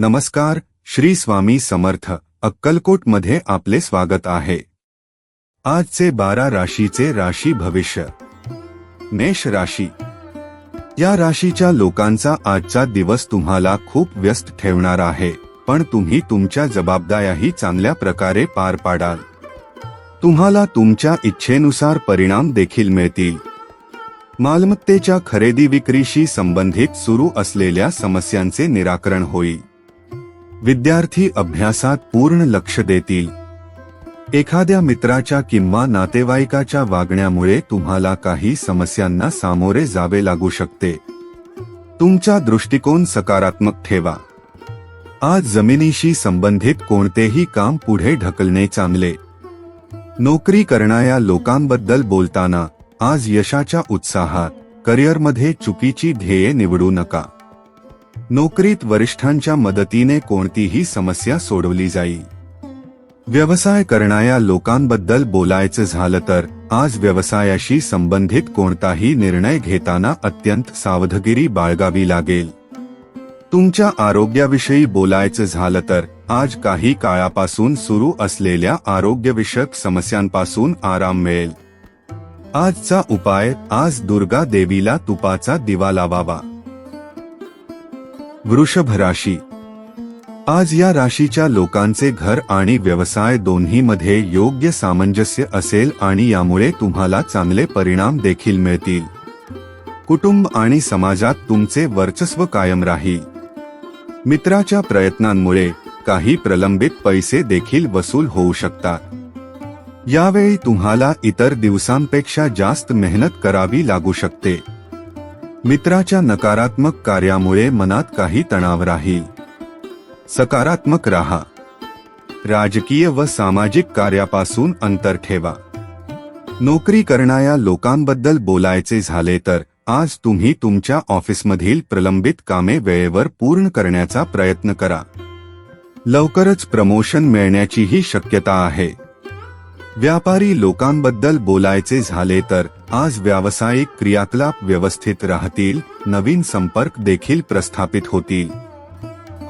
नमस्कार श्री स्वामी समर्थ अक्कलकोटमध्ये आपले स्वागत आहे. आजचे बारा राशीचे राशी भविष्य. मेष राशी. या राशीच्या लोकांचा आजचा दिवस तुम्हाला खूप व्यस्त ठेवणार आहे पण तुम्ही तुमच्या जबाबदाऱ्याही चांगल्या प्रकारे पार पाडाल. तुम्हाला तुमच्या इच्छेनुसार परिणाम देखील मिळतील. मालमत्तेच्या खरेदी विक्रीशी संबंधित सुरू असलेल्या समस्यांचे निराकरण होईल. विद्यार्थी अभ्यासात पूर्ण लक्ष देतील. एखाद्या मित्राच्या किंवा नातेवाईकाच्या वागण्यामुळे तुम्हाला काही समस्यांना सामोरे जावे लागू शकते. तुमचा दृष्टिकोन सकारात्मक ठेवा. आज जमिनीशी संबंधित कोणतेही काम पुढे ढकलणे चांगले. नोकरी करणाऱ्या लोकांबद्दल बोलताना आज यशाच्या उत्साहात करिअरमध्ये चुकीची ध्येये निवडू नका. नोकरीत वरिष्ठांच्या मदतीने कोणतीही समस्या सोडवली जाईल व्यवसाय करणाऱ्या लोकांबद्दल बोलायचं झालं तर आज व्यवसायाशी संबंधित कोणताही निर्णय घेताना अत्यंत सावधगिरी बाळगावी लागेल. तुमच्या आरोग्याविषयी बोलायचं झालं तर आज काही काळापासून सुरू असलेल्या आरोग्यविषयक समस्यांपासून आराम मिळेल. आजचा उपाय आज दुर्गा देवीला तुपाचा दिवा लावावा. वृषभ राशी आज या राशीच्या लोकांचे घर आणि व्यवसाय दोन्हीमध्ये योग्य सामंजस्य असेल आणि यामुळे तुम्हाला चांगले परिणाम देखील मिळतील. कुटुंब आणि समाजात तुमचे वर्चस्व कायम राहील. मित्राच्या प्रयत्नांमुळे काही प्रलंबित पैसे देखील वसूल होऊ शकतात. यावेळी तुम्हाला इतर दिवसांपेक्षा जास्त मेहनत करावी लागू शकते. मित्राच्या नकारात्मक कार्यामुळे मनात काही तणाव राहील. सकारात्मक राहा. राजकीय व सामाजिक कार्यापासून अंतर ठेवा. नोकरी करणाऱ्या लोकांबद्दल बोलायचे झाले तर आज तुम्ही तुमच्या ऑफिसमधील प्रलंबित कामे वेळेवर पूर्ण करण्याचा प्रयत्न करा. लवकरच प्रमोशन मिळण्याचीही शक्यता आहे. व्यापारी लोकांबद्दल बोलायचे झाले तर आज व्यावसायिक क्रियाकलाप व्यवस्थित राहतील नवीन संपर्क देखील प्रस्थापित होतील.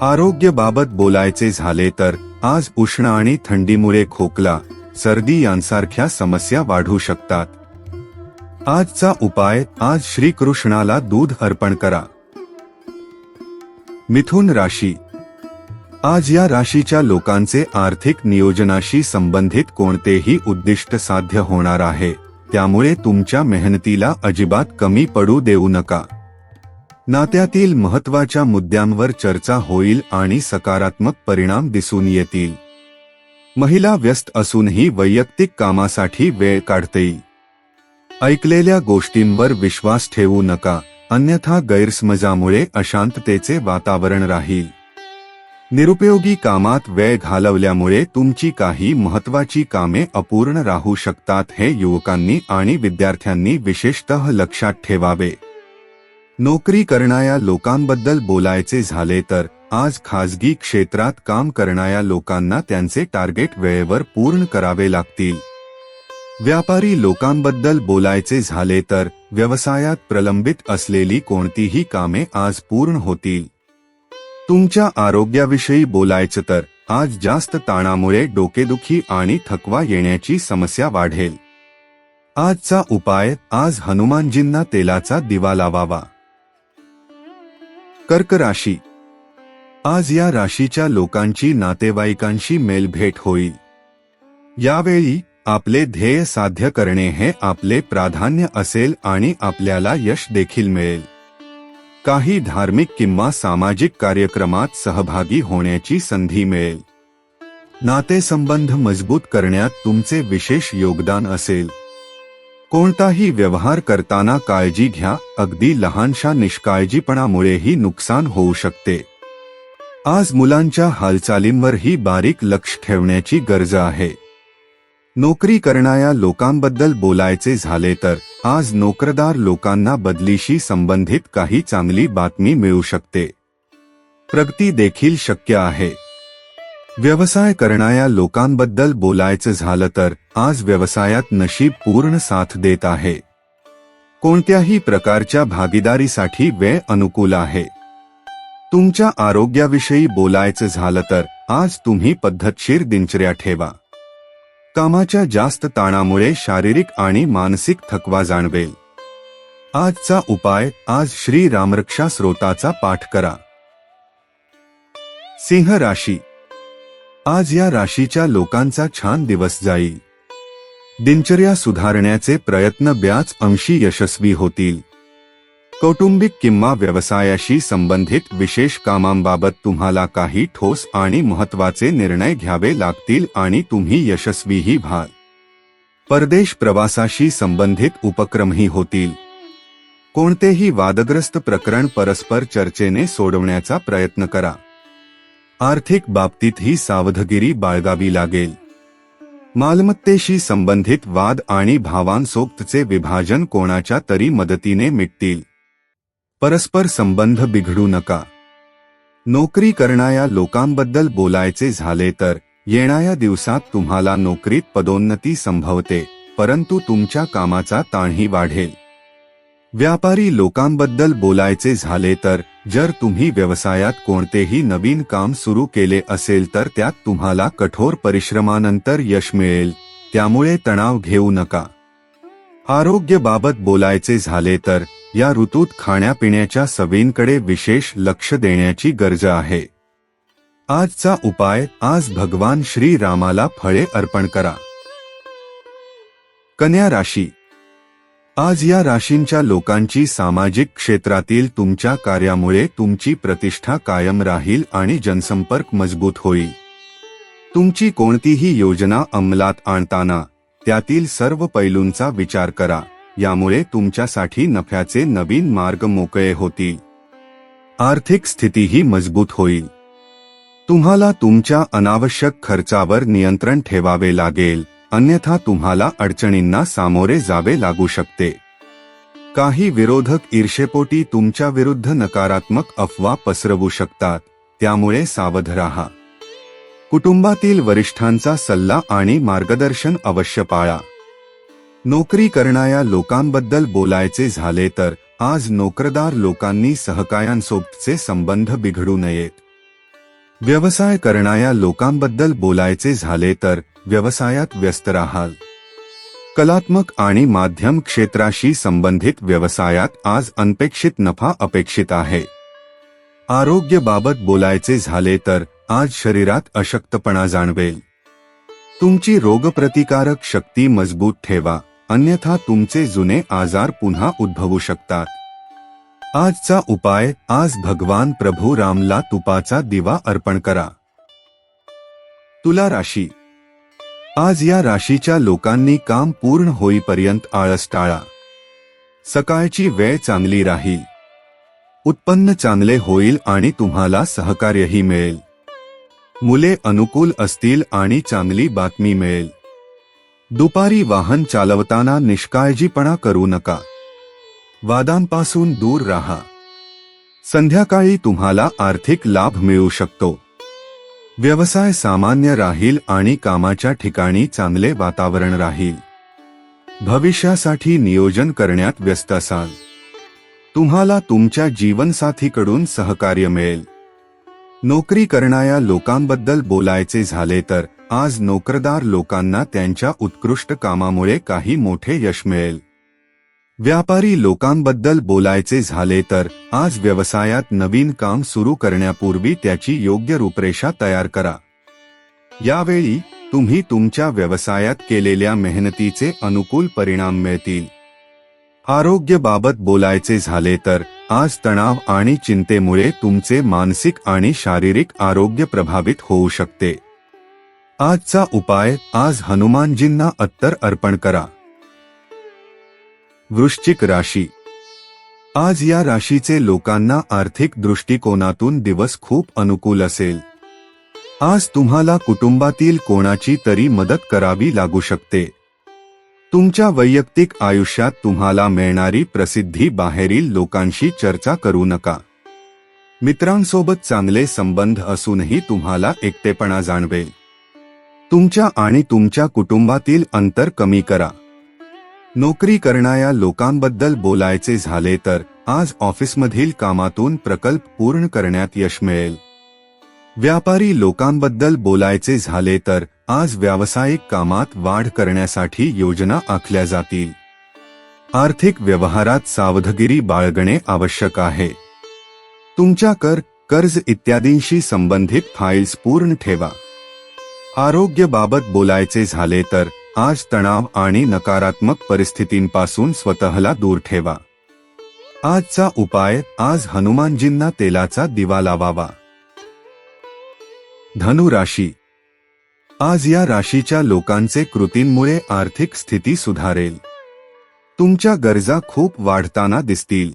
आरोग्यबाबत बोलायचे झाले तर आज उष्ण आणि थंडीमुळे खोकला सर्दी यांसारख्या समस्या वाढू शकतात. आजचा उपाय आज श्रीकृष्णाला दूध अर्पण करा. मिथुन राशी आज या राशीच्या लोकांचे आर्थिक नियोजनाशी संबंधित कोणतेही उद्दिष्ट साध्य होणार आहे. त्यामुळे तुमच्या मेहनतीला अजिबात कमी पडू देऊ नका. नात्यातील महत्त्वाच्या मुद्द्यांवर चर्चा होईल आणि सकारात्मक परिणाम दिसून येतील. महिला व्यस्त असूनही वैयक्तिक कामासाठी वेळ काढते ऐकलेल्या गोष्टींवर विश्वास ठेवू नका. अन्यथा गैरसमजामुळे अशांततेचे वातावरण राहील. निरुपयोगी कामात वेळ घालवल्यामुळे तुमची काही महत्वाची कामे अपूर्ण राहू शकतात हे युवकांनी आणि विद्यार्थ्यांनी विशेषतः लक्षात ठेवावे. नोकरी करणाऱ्या लोकांबद्दल बोलायचे झाले तर आज खाजगी क्षेत्रात काम करणाऱ्या लोकांना त्यांचे टार्गेट वेळेवर पूर्ण करावे लागतील. व्यापारी लोकांबद्दल बोलायचे झाले तर व्यवसायात प्रलंबित असलेली कोणतीही कामे आज पूर्ण होतील. तुमच्या आरोग्याविषयी बोलायचं तर आज जास्त ताणामुळे डोकेदुखी आणि थकवा येण्याची समस्या वाढेल. आजचा उपाय आज हनुमानजींना तेलाचा दिवा लावावा. कर्क राशी. आज या राशीच्या लोकांची नातेवाईकांशी मेलभेट होईल. यावेळी आपले ध्येय साध्य करणे हे आपले प्राधान्य असेल आणि आपल्याला यश देखील मिळेल. काही धार्मिक किंवा सामाजिक कार्यक्रमात सहभागी होण्याची संधी मिळेल. नातेसंबंध मजबूत करण्यात तुमचे विशेष योगदान असेल. कोणताही व्यवहार करताना काळजी घ्या अगदी लहानशा निष्काळजीपणामुळेही नुकसान होऊ शकते. आज मुलांच्या हालचालींवरही बारीक लक्ष ठेवण्याची गरज आहे. नोकरी करणाऱ्या लोकांबद्दल बोलायचे झाले तर आज नोकरदार लोकांना बदलीशी संबंधित काही चांगली बातमी मिळू शकते. प्रगती देखील शक्य आहे. व्यवसाय करणाऱ्या लोकांबद्दल बोलायचं झालं तर आज व्यवसायात नशीब पूर्ण साथ देत आहे. कोणत्याही प्रकारच्या भागीदारीसाठी वेळ अनुकूल आहे. तुमच्या आरोग्याविषयी बोलायचं झालं तर आज तुम्ही पद्धतशीर दिनचर्या ठेवा. कामाच्या जास्त ताणामुळे शारीरिक आणि मानसिक थकवा जाणवेल. आजचा उपाय आज श्री रामरक्षा स्रोताचा पाठ करा. सिंह राशी. आज या राशीच्या लोकांचा छान दिवस जाईल. दिनचर्या सुधारण्याचे प्रयत्न ब्याच अंशी यशस्वी होतील. कौटुंबिक किंवा व्यवसायाशी संबंधित विशेष कामांबाबत तुम्हाला काही ठोस आणि महत्त्वाचे निर्णय घ्यावे लागतील आणि तुम्ही यशस्वीही व्हाल. परदेश प्रवासाशी संबंधित उपक्रमही होतील. कोणतेही वादग्रस्त प्रकरण परस्पर चर्चेने सोडवण्याचा प्रयत्न करा. आर्थिक बाबतीतही सावधगिरी बाळगावी लागेल. मालमत्तेशी संबंधित वाद आणि भावांसोबतचे विभाजन कोणाच्या तरी मदतीने मिटतील. परस्पर संबंध बिघडू नका. नोकरी करणाऱ्या लोकांबद्दल बोलायचे झाले तर येणाऱ्या दिवसात तुम्हाला नोकरीत पदोन्नती संभवते परंतु तुमच्या कामाचा ताणही वाढेल. व्यापारी लोकांबद्दल बोलायचे झाले तर जर तुम्ही व्यवसायात कोणतेही नवीन काम सुरू केले असेल तर त्यात तुम्हाला कठोर परिश्रमानंतर यश मिळेल त्यामुळे तणाव घेऊ नका. आरोग्याबाबत बोलायचे झाले तर या ऋतूत खाण्यापिण्याच्या सवयींकडे विशेष लक्ष देण्याची गरज आहे. आजचा उपाय आज भगवान श्री रामाला फळे अर्पण करा. कन्या राशी. आज या राशींच्या लोकांची सामाजिक क्षेत्रातील तुमच्या कार्यामुळे तुमची प्रतिष्ठा कायम राहील आणि जनसंपर्क मजबूत होईल. तुमची कोणतीही योजना अंमलात आणताना त्यातील सर्व पैलूंचा विचार करा. यामुळे तुमच्यासाठी नफ्याचे नवीन मार्ग मोकळे होतील. आर्थिक स्थितीही मजबूत होईल. तुम्हाला तुमच्या अनावश्यक खर्चावर नियंत्रण ठेवावे लागेल अन्यथा तुम्हाला अडचणींना सामोरे जावे लागू शकते. काही विरोधक ईर्षेपोटी तुमच्या विरुद्ध नकारात्मक अफवा पसरवू शकतात त्यामुळे सावध राहा. कुटुंबातील वरिष्ठांचा सल्ला आणि मार्गदर्शन अवश्य पाळा. नोकरी करणाऱ्या लोकांबद्दल बोलायचे झाले तर आज नोकरदार लोकांनी सहकायांसोबतचे संबंध बिघडू नयेत. व्यवसाय करणाऱ्या लोकांबद्दल बोलायचे झाले तर व्यवसायात व्यस्त राहाल. कलात्मक आणि माध्यम क्षेत्राशी संबंधित व्यवसायात आज अनपेक्षित नफा अपेक्षित आहे. आरोग्यबाबत बोलायचे झाले तर आज शरीरात अशक्तपणा जाणवेल. तुमची रोगप्रतिकारक शक्ती मजबूत ठेवा. अन्यथा तुमचे जुने आजार पुन्हा उद्भवू शकतात. आजचा उपाय आज भगवान प्रभू रामला तुपाचा दिवा अर्पण करा. तुला राशी. आज या राशीच्या लोकांनी काम पूर्ण होईपर्यंत आळस टाळा. सकाळची वेळ चांगली राहील. उत्पन्न चांगले होईल आणि तुम्हाला सहकार्यही मिळेल. मुले अनुकूल असतील आणि चांगली बातमी मिळेल. दुपारी वाहन चालवताना निष्काळजीपणा करू नका. वादांपासून दूर राहा. संध्याकाळी तुम्हाला आर्थिक लाभ मिळू शकतो. व्यवसाय सामान्य राहील आणि कामाच्या ठिकाणी चांगले वातावरण राहील. भविष्यासाठी नियोजन करण्यात व्यस्त असाल. तुम्हाला तुमच्या जीवनसाथीकडून सहकार्य मिळेल. नोकरी करणाऱ्या लोकांबद्दल बोलायचे झाले तर आज नोकरदार लोकांना त्यांच्या उत्कृष्ट कामामुळे काही मोठे यश मिळेल. व्यापारी लोकांबद्दल बोलायचे झाले तर आज व्यवसायात नवीन काम सुरू करण्यापूर्वी त्याची योग्य रूपरेषा तयार करा. यावेळी तुम्ही तुमच्या व्यवसायात केलेल्या मेहनतीचे अनुकूल परिणाम मिळतील. आरोग्यबाबत बोलायचे झाले तर आज तणाव आणि चिंतेमुळे तुमचे मानसिक आणि शारीरिक आरोग्य प्रभावित होऊ शकते. आजचा उपाय आज हनुमानजींना अत्तर अर्पण करा. वृश्चिक राशी. आज या राशीचे लोकांना आर्थिक दृष्टिकोनातून दिवस खूप अनुकूल असेल. आज तुम्हाला कुटुंबातील कोणाची तरी मदत करावी लागू शकते. तुमच्या वैयक्तिक आयुष्यात तुम्हाला मिळणारी प्रसिद्धी बाहेरील लोकांशी चर्चा करू नका. मित्रांसोबत चांगले संबंध असूनही तुम्हाला एकटेपणा जाणवेल. तुमच्या आणि तुमच्या कुटुंबातील अंतर कमी करा. नोकरी करणाऱ्या लोकांबद्दल बोलायचे झाले तर आज ऑफिसमधील कामातून प्रकल्प पूर्ण करण्यात यश मिळेल. व्यापारी लोकांबद्दल बोलायचे झाले तर आज व्यावसायिक कामात वाढ करण्यासाठी योजना आखल्या जातील. आर्थिक व्यवहारात सावधगिरी बाळगणे आवश्यक आहे. तुमच्या कर कर्ज इत्यादींशी संबंधित फाईल्स पूर्ण ठेवा. आरोग्याबाबत बोलायचे झाले तर आज तणाव आणि नकारात्मक परिस्थितींपासून स्वतःला दूर ठेवा. आजचा उपाय आज हनुमानजींना तेलाचा दिवा लावावा. धनु राशी. आज या राशीच्या लोकांचे कृतींमुळे आर्थिक स्थिती सुधारेल. तुमच्या गरजा खूप वाढताना दिसतील.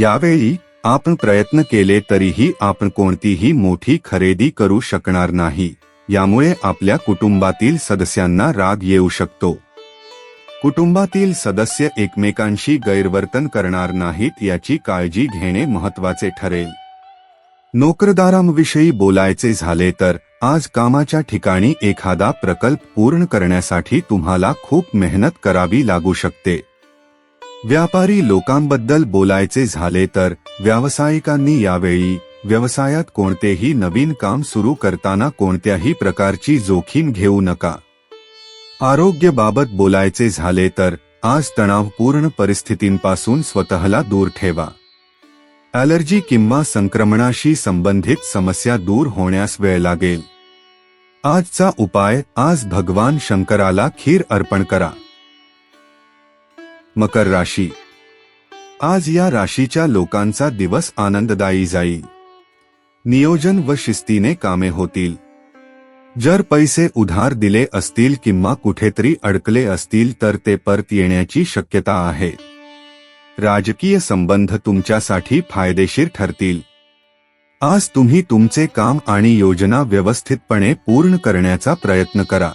यावेळी आपण प्रयत्न केले तरीही आपण कोणतीही मोठी खरेदी करू शकणार नाही. यामुळे आपल्या कुटुंबातील सदस्यांना राग येऊ शकतो. कुटुंबातील सदस्य एकमेकांशी गैरवर्तन करणार नाहीत याची काळजी घेणे महत्त्वाचे ठरेल. नोकरदारांविषयी बोलायचे झाले तर आज कामाच्या ठिकाणी एखादा प्रकल्प पूर्ण करण्यासाठी तुम्हाला खूप मेहनत करावी लागू शकते. व्यापारी लोकांबद्दल बोलायचे झाले तर व्यावसायिकांनी यावेळी व्यवसायात कोणतेही नवीन काम सुरू करताना कोणत्याही प्रकारची जोखीम घेऊ नका. आरोग्याबाबत बोलायचे झाले तर आज तणावपूर्ण परिस्थितींपासून स्वतःला दूर ठेवा. ॲलर्जी किंवा संक्रमणाशी संबंधित समस्या दूर होण्यास वेळ लागेल. आजचा उपाय आज भगवान शंकराला खीर अर्पण करा. मकर राशी. आज या राशीच्या लोकांचा दिवस आनंददायी जाईल. नियोजन व शिस्तीने कामे होतील. जर पैसे उधार दिले असतील किंवा कुठेतरी अडकले असतील तर ते परत येण्याची शक्यता आहे. राजकीय संबंध तुमच्यासाठी फायदेशीर ठरतील. आज तुम्ही तुमचे काम आणि योजना व्यवस्थितपणे पूर्ण करण्याचा प्रयत्न करा.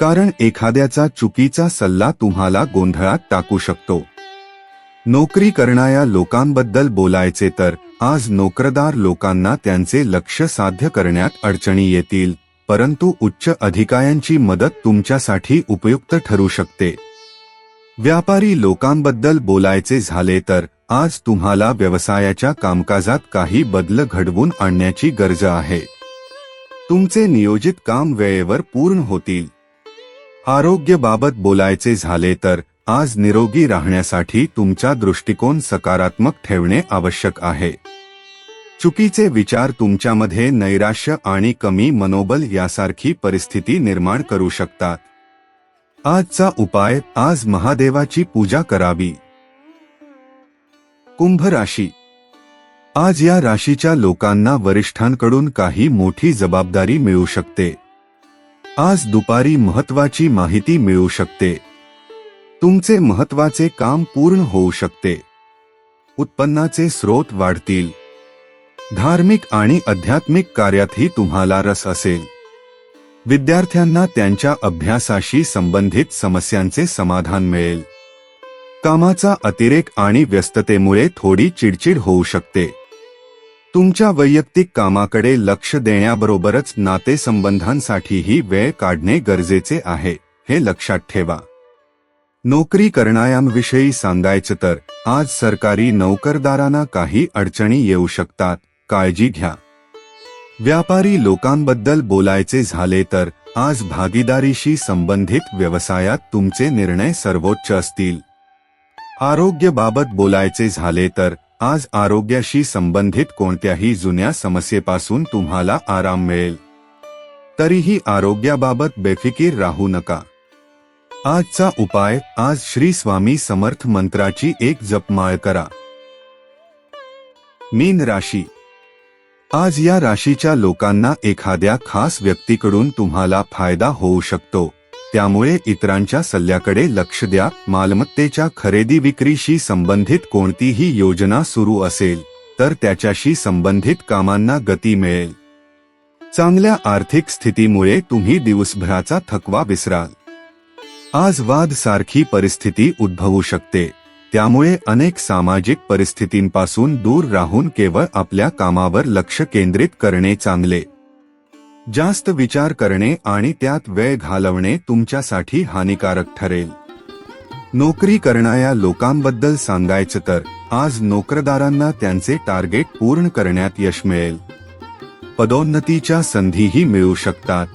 कारण एखाद्याचा चुकीचा सल्ला तुम्हाला गोंधळात टाकू शकतो. नोकरी करणाऱ्या लोकांबद्दल बोलायचे तर आज नोकरदार लोकांना त्यांचे लक्ष साध्य करण्यात अडचणी येतील परंतु उच्च अधिकाऱ्यांची मदत तुमच्यासाठी उपयुक्त ठरू शकते. व्यापारी लोकांबद्दल बोलायचे झाले तर आज तुम्हाला व्यवसायाच्या कामकाजात काही बदल घडवून आणण्याची गरज आहे. तुमचे नियोजित काम वेळेवर पूर्ण होतील. आरोग्याबाबत बोलायचे झाले तर आज निरोगी राहण्यासाठी तुमचा दृष्टिकोन सकारात्मक ठेवणे आवश्यक आहे. चुकीचे विचार तुमच्यामध्ये नैराश्य आणि कमी मनोबल यासारखी परिस्थिती निर्माण करू शकतात. आजचा उपाय आज महादेवाची पूजा करावी. कुंभ राशी. आज या राशीच्या लोकांना वरिष्ठांकडून काही मोठी जबाबदारी मिळू शकते. आज दुपारी महत्वाची माहिती मिळू शकते. तुमचे महत्त्वाचे काम पूर्ण होऊ शकते. उत्पन्नाचे स्रोत वाढतील. धार्मिक आणि आध्यात्मिक कार्यातही तुम्हाला रस असेल. विद्यार्थ्यांना त्यांच्या अभ्यासाशी संबंधित समस्यांचे समाधान मिळेल. कामाचा अतिरेक आणि व्यस्ततेमुळे थोडी चिडचिड होऊ शकते. तुमच्या वैयक्तिक कामाकडे लक्ष देण्याबरोबरच नातेसंबंधांसाठीही वेळ काढणे गरजेचे आहे हे लक्षात ठेवा. नोकरी करणाऱ्यांविषयी सांगायचं तर आज सरकारी नोकरदारांना काही अडचणी येऊ शकतात काळजी घ्या. व्यापारी लोकांबद्दल बोलायचे झाले तर आज भागीदारीशी संबंधित व्यवसायात तुमचे निर्णय सर्वोच्च असतील. आरोग्यबाबत बोलायचे झाले तर आज आरोग्याशी संबंधित कोणत्याही जुन्या समस्येपासून तुम्हाला आराम मिळेल. तरीही आरोग्याबाबत बेफिकीर राहू नका. आजचा उपाय आज श्री स्वामी समर्थ मंत्राची एक जपमाळ करा. मीन राशी. आज या राशीच्या लोकांना एखाद्या खास व्यक्तीकडून तुम्हाला फायदा होऊ शकतो. त्यामुळे इतरांच्या सल्ल्याकडे लक्ष द्या. मालमत्तेच्या खरेदी विक्रीशी संबंधित कोणतीही योजना सुरू असेल तर त्याच्याशी संबंधित कामांना गती मिळेल. चांगल्या आर्थिक स्थितीमुळे तुम्ही दिवसभराचा थकवा विसराल. आज वाद सारखी परिस्थिती उद्भवू शकते. त्यामुळे अनेक सामाजिक परिस्थितींपासून दूर राहून केवळ आपल्या कामावर लक्ष केंद्रित करणे चांगले. जास्त विचार करणे आणि त्यात वेळ घालवणे तुमच्यासाठी हानिकारक ठरेल. नोकरी करणाऱ्या लोकांबद्दल सांगायचं तर आज नोकरदारांना त्यांचे टार्गेट पूर्ण करण्यात यश मिळेल. पदोन्नतीच्या संधीही मिळू शकतात.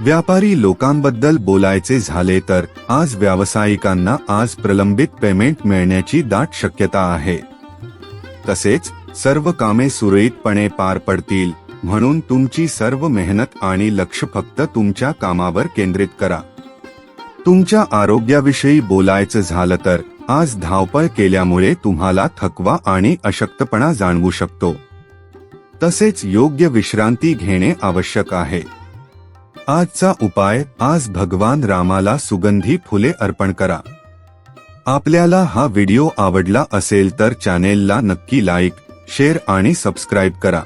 व्यापारी लोकांबद्दल बोलायचे झाले तर आज व्यावसायिकांना आज प्रलंबित पेमेंट मिळण्याची दाट शक्यता आहे. तसेच सर्व कामे सुरळीतपणे पार पडतील म्हणून तुमची सर्व मेहनत आणि लक्ष फक्त तुमच्या कामावर केंद्रित करा. तुमच्या आरोग्याविषयी बोलायचं झालं तर आज धावपळ केल्यामुळे तुम्हाला थकवा आणि अशक्तपणा जाणवू शकतो. तसेच योग्य विश्रांती घेणे आवश्यक आहे. आजचा उपाय आज भगवान रामाला सुगंधी फुले अर्पण करा. आपल्याला हा व्हिडिओ आवडला असेल तर चॅनेलला नक्की लाईक शेअर आणि सबस्क्राईब करा.